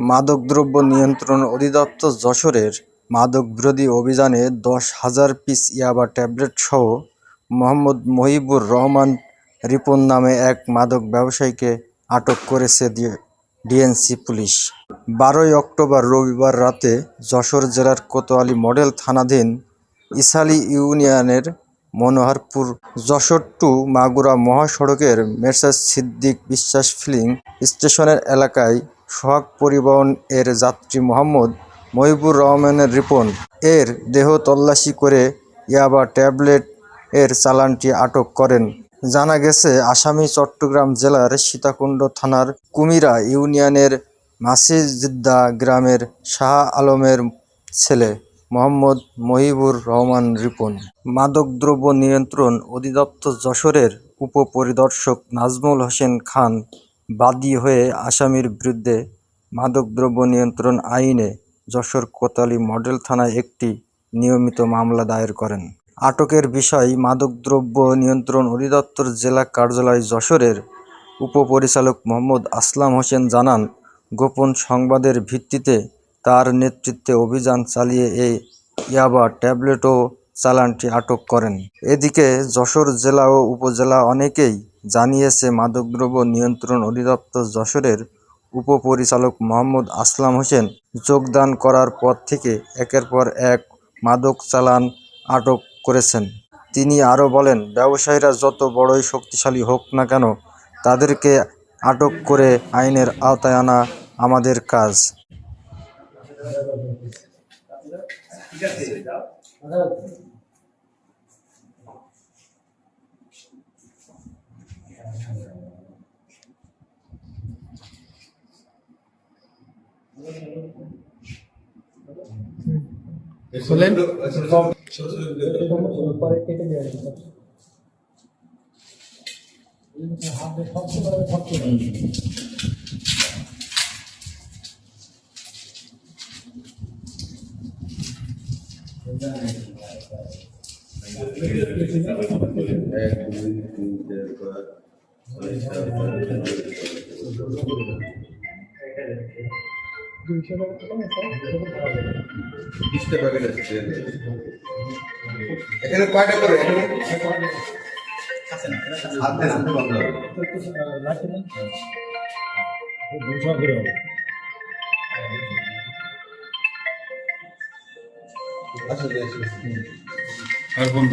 মাদকদ্রব্য নিয়ন্ত্রণ অধিদপ্তর যশোরের মাদক বিরোধী অভিযানে দশ হাজার পিস ইয়াবা ট্যাবলেটসহ মোহাম্মদ মহিবুর রহমান রিপন নামে এক মাদক ব্যবসায়ীকে আটক করেছে ডিএনসি পুলিশ। বারোই অক্টোবর রবিবার রাতে যশোর জেলার কোতোয়ালি মডেল থানাধীন ইসালি ইউনিয়নের মনোহরপুর যশোর টু মাগুরা মহাসড়কের মেসার্স সিদ্দিক বিশ্বাস ফিলিং স্টেশনের এলাকায় সোহাগ পরিবহন এর যাত্রী মোহাম্মদ মহিবুর রহমানের রিপন এর দেহ তল্লাশি করে ইয়াবা ট্যাবলেট এর চালানটি আটক করেন। জানা গেছে, আসামি চট্টগ্রাম জেলার সীতাকুণ্ড থানার কুমিরা ইউনিয়নের মাসিজিদ্দা গ্রামের শাহ আলমের ছেলে। মোহাম্মদ মহিবুর রহমান রিপন। মাদকদ্রব্য নিয়ন্ত্রণ অধিদপ্তর যশোরের উপপরিদর্শক নাজমুল হোসেন খান বাদী হয়ে আসামির বিরুদ্ধে মাদকদ্রব্য নিয়ন্ত্রণ আইনে যশোর কোতালি মডেল থানায় একটি নিয়মিত মামলা দায়ের করেন। আটকের বিষয়, মাদকদ্রব্য নিয়ন্ত্রণ অধিদপ্তর জেলা কার্যালয় যশোরের উপপরিচালক মোহাম্মদ আসলাম হোসেন জানান, গোপন সংবাদের ভিত্তিতে তার নেতৃত্বে অভিযান চালিয়ে এই ইয়াবা ট্যাবলেট ও চালানটি আটক করেন। এদিকে যশোর জেলা ও উপজেলা অনেকেই জানিয়েছে, মাদকদ্রব্য নিয়ন্ত্রণ অধিদপ্তর যশোরের উপপরিচালক মোহাম্মদ আসলাম হোসেন যোগদান করার পর থেকে একের পর এক মাদক চালান আটক করেছেন। তিনি আরও বলেন, ব্যবসায়ীরা যত বড়ই শক্তিশালী হোক না কেন, তাদেরকে আটক করে আইনের আওতায় আনা আমাদের কাজ। ঠিক আছে যাও শুনলেন হাতে সবচেয়ে খোলেন বিশটা প্যাকেট আছে এখানে কয়টা করে? এখানে হাত হাতে বন্ধ হবে আচ্ছা, আচ্ছা, আচ্ছা। আর বন্ধ